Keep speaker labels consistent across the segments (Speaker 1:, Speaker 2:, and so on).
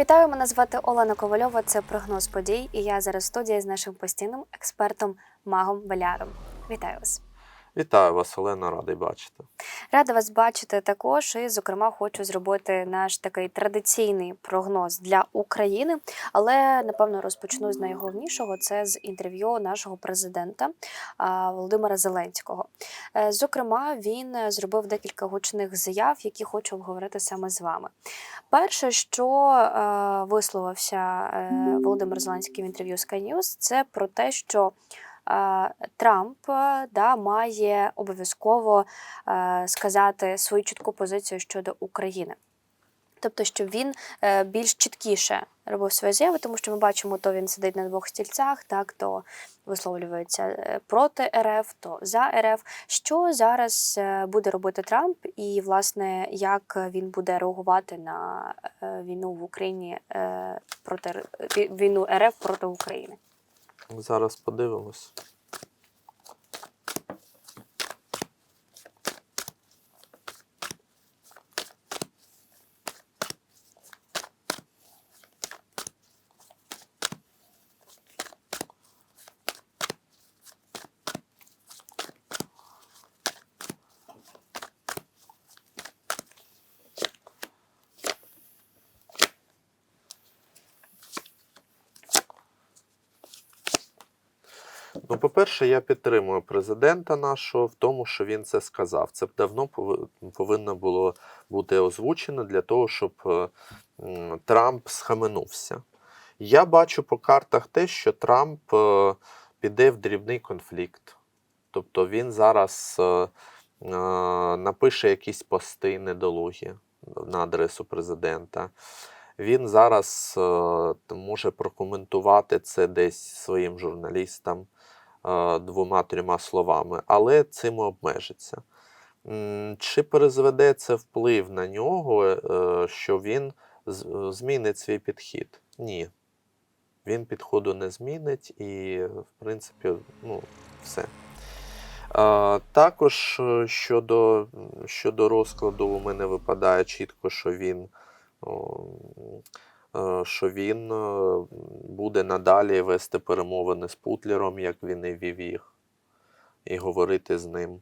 Speaker 1: Вітаю, мене звати Олена Ковальова. Це прогноз подій. І я зараз в студії з нашим постійним експертом Магом Беляром. Вітаю вас.
Speaker 2: Вітаю вас, Олена, радий бачити.
Speaker 1: Рада вас бачити також. І, зокрема, хочу зробити наш такий традиційний прогноз для України. Але напевно розпочну з найголовнішого це з інтерв'ю нашого президента Володимира Зеленського. Е, Зокрема, він зробив декілька гучних заяв, які хочу обговорити саме з вами. Перше, що е, висловився е, Володимир Зеленський в інтерв'ю Sky News, це про те, що Трамп е, да, має обов'язково е, сказати свою чітку позицію щодо України. Тобто, щоб він е, більш чіткіше робив свої заяви, тому що ми бачимо, то він сидить на двох стільцях, так то висловлюється проти РФ, то за РФ. Що зараз буде робити Трамп, і власне як він буде реагувати на війну в Україні проти війну РФ проти України?
Speaker 2: Зараз подивимось. Ну, по-перше, я підтримую президента нашого в тому, що він це сказав. Це б давно повинно було бути озвучено для того, щоб е, Трамп схаменувся. Я бачу по картах те, що Трамп е, піде в дрібний конфлікт. Тобто він зараз е, напише якісь пости недолугі на адресу президента. Він зараз може прокоментувати це десь своїм журналістам двома-трьома словами, але цим обмежиться. Чи призведе це вплив на нього, е, що він змінить свій підхід? Ні. Він підходу не змінить і, в принципі, ну, все. Е, Також е, щодо, щодо розкладу, у мене випадає чітко, що він, е, що він е, буде надалі вести перемовини з Путлером, як він і вів їх, і говорити з ним.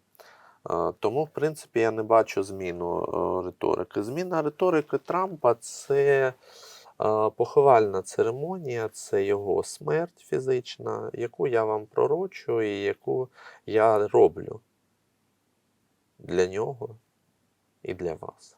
Speaker 2: Е, Тому, в принципі, я не бачу зміну е, риторики. Зміна риторики Трампа це е, поховальна церемонія, це його смерть фізична, яку я вам пророчу і яку я роблю для нього і для вас.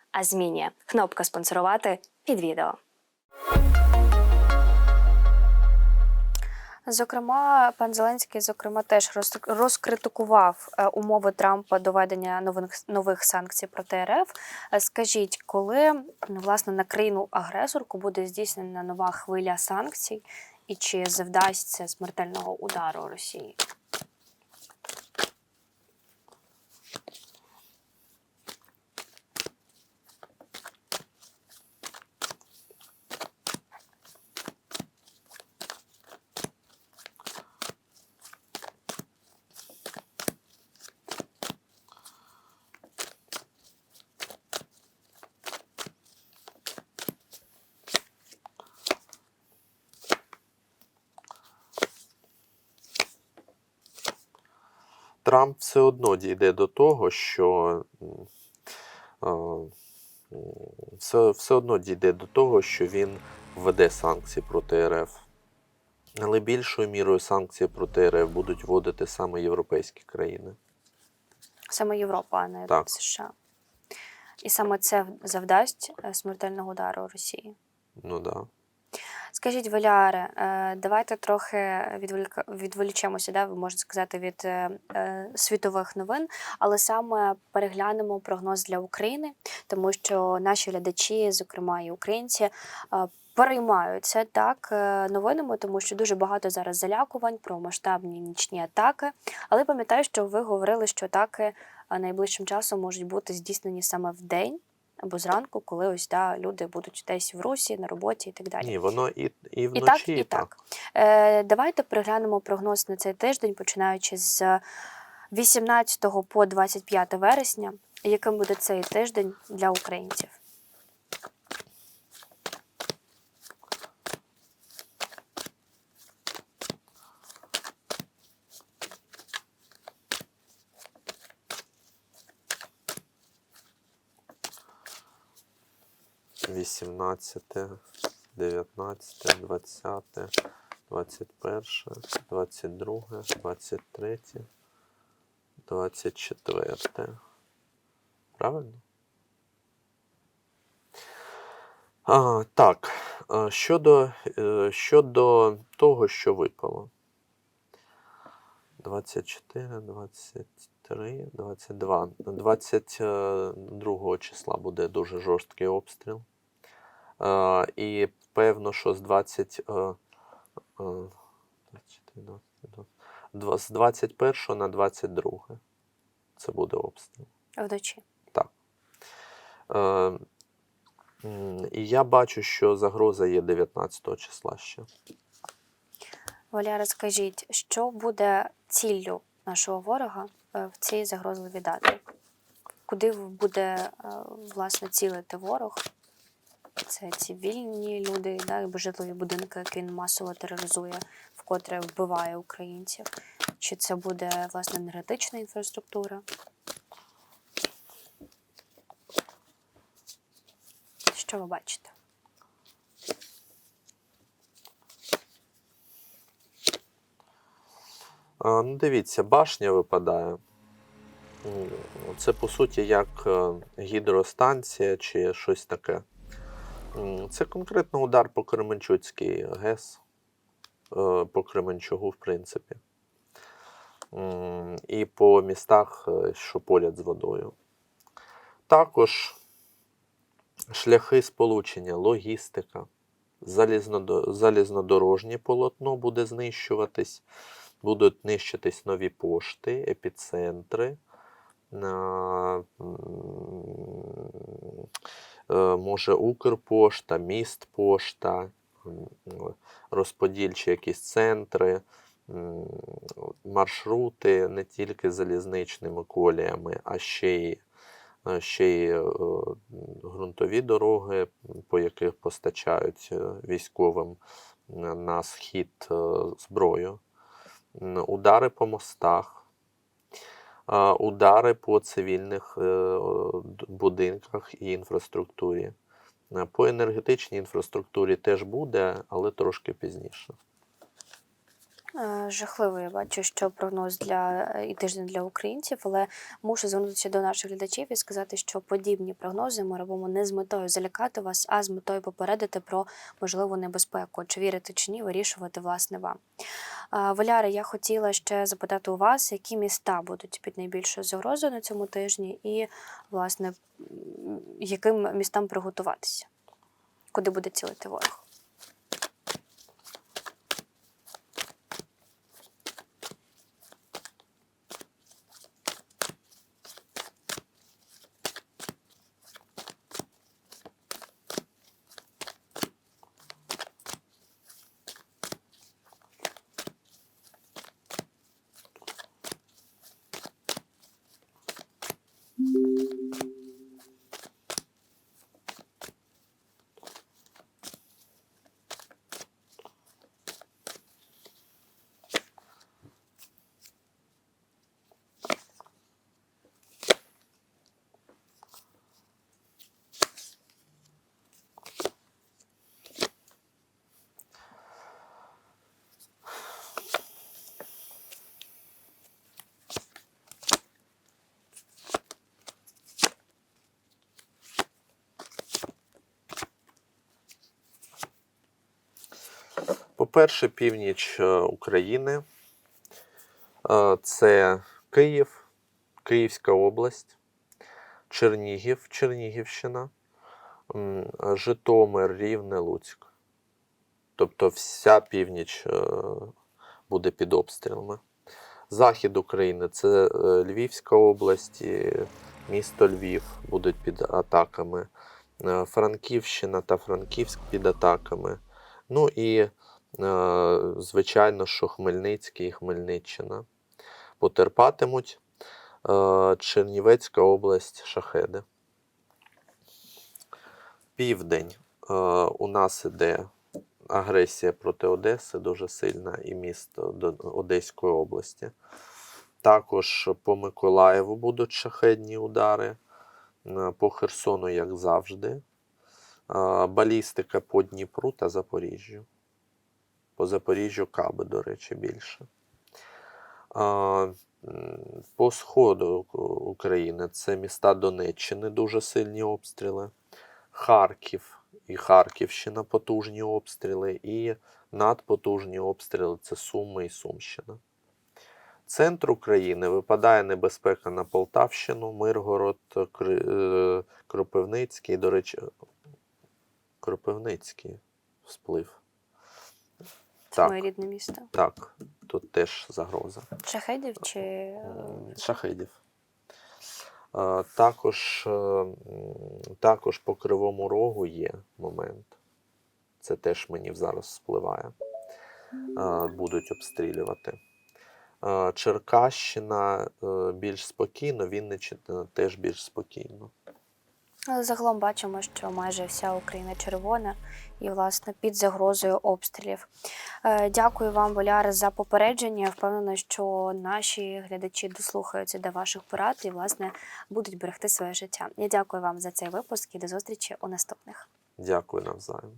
Speaker 1: а змінює. Кнопка спонсорувати під відео. Зокрема, пан Зеленський, зокрема, теж роз- розкритикував е, умови Трампа до введення нових нових санкцій проти РФ. Е, Скажіть, коли власне на країну агресорку буде здійснена нова хвиля санкцій, і чи завдасть це смертельного удару Росії?
Speaker 2: Трамп все одно дійде до того, що все, все одно дійде до того, що він введе санкції проти РФ. Але більшою мірою санкції проти РФ будуть вводити саме європейські країни.
Speaker 1: Саме Європа, а не
Speaker 2: Так.
Speaker 1: США. І саме це завдасть е, смертельного удару Росії.
Speaker 2: Ну да.
Speaker 1: Скажіть, Валяре, е, давайте трохи відволічемося, да, можна сказати, від е, е, світових новин, але саме переглянемо прогноз для України, тому що наші глядачі, зокрема і українці, переймаються так новинами, тому що дуже багато зараз залякувань про масштабні нічні атаки. Але пам'ятаю, що ви говорили, що атаки найближчим часом можуть бути здійснені саме в день. Або зранку, коли ось да, люди будуть десь в русі, на роботі і так далі.
Speaker 2: Ні, воно і, і вночі,
Speaker 1: І так, і так. Е, давайте приглянемо прогноз на цей тиждень, починаючи з 18 по 25 вересня. Яким буде цей тиждень для українців?
Speaker 2: Вісімнадцяте, дев'ятнадцяте, двадцяте, двадцять перше, двадцять друге, двадцять третє, двадцять четверте. Правильно? А, так. Щодо, е, щодо того, що випало. 24, 23, 22. 22 числа буде дуже жорсткий обстріл. І певно, що з 20, е, е, 24, 22, два- з 21 на 22 це буде обстріл.
Speaker 1: Вночі.
Speaker 2: Е, І я бачу, що загроза є 19 числа ще.
Speaker 1: Валя, розкажіть, що буде ціллю нашого ворога в цій загрозливій дати? Куди буде власне цілити ворог? Це цивільні люди, да, або житлові будинки, які він масово тероризує, вкотре вбиває українців. Чи це буде власне енергетична інфраструктура? Що ви бачите?
Speaker 2: Ну, дивіться, башня випадає. Це по суті як е, гідростанція чи щось таке. Це конкретно удар по Кременчуцькій ГЕС, е, по Кременчугу, в принципі. І по містах, е, що поряд з водою. Також шляхи сполучення, логістика, залізнодорожнє полотно буде знищуватись будуть нищитись нові пошти, епіцентри. Е, Може Укрпошта, Містпошта, м, розподільчі якісь центри, маршрути не тільки залізничними коліями, а ще й, е, ще й е, ґрунтові дороги, по яких постачають військовим на схід зброю. Удари по мостах, удари по цивільних е, будинках і інфраструктурі. Е, По енергетичній інфраструктурі теж буде, але трошки пізніше.
Speaker 1: Е, Жахливо, я бачу, що прогноз для і тиждень для українців, але мушу звернутися до наших глядачів і сказати, що подібні прогнози ми робимо не з метою залякати вас, а з метою попередити про можливу небезпеку. Чи вірити чи ні, вирішувати власне вам. Е, Валяре, я хотіла ще запитати у вас, які міста будуть під найбільшою загрозою на цьому тижні, і власне яким містам приготуватися, куди буде цілити ворог.
Speaker 2: По-перше, північ е, України. Е, Це Київ, Київська область, Чернігів, Чернігівщина, Житомир, Рівне, Луцьк. Тобто вся північ е, буде під обстрілами. Захід України це Львівська область, місто Львів будуть під атаками. Франківщина та Франківськ під атаками. Ну і, звичайно, що Хмельницький і Хмельниччина потерпатимуть. Е, Чернівецька область Шахеди. Південь. Е, У нас іде агресія проти Одеси дуже сильна і місто Одеської області. Також по Миколаєву будуть шахедні удари, е, по Херсону, як завжди. Е, Балістика по Дніпру та Запоріжжю. По Запоріжжю каби, до речі, більше. По сходу України це міста Донеччини, дуже сильні обстріли. Харків і Харківщина потужні обстріли, і надпотужні обстріли це Суми і Сумщина. Центр України випадає небезпека на Полтавщину, Миргород, е, Кропивницький, до речі, Кропивницький сплив.
Speaker 1: Це
Speaker 2: Так.
Speaker 1: моє рідне місто.
Speaker 2: Так, тут теж загроза.
Speaker 1: Шахедів чи
Speaker 2: М, Шахидів. Е, Також, е, також по Кривому Рогу є момент. Це теж мені зараз спливає. Е, Будуть обстрілювати. Е, Черкащина е, більш спокійно, Вінниччина теж більш спокійно.
Speaker 1: Але загалом бачимо, що майже вся Україна червона і, власне, під загрозою обстрілів. Е, Дякую вам, Боляр, за попередження. Впевнена, що наші глядачі дослухаються до ваших порад і, власне, будуть берегти своє життя. Я дякую вам за цей випуск і до зустрічі у наступних.
Speaker 2: Дякую навзаєм.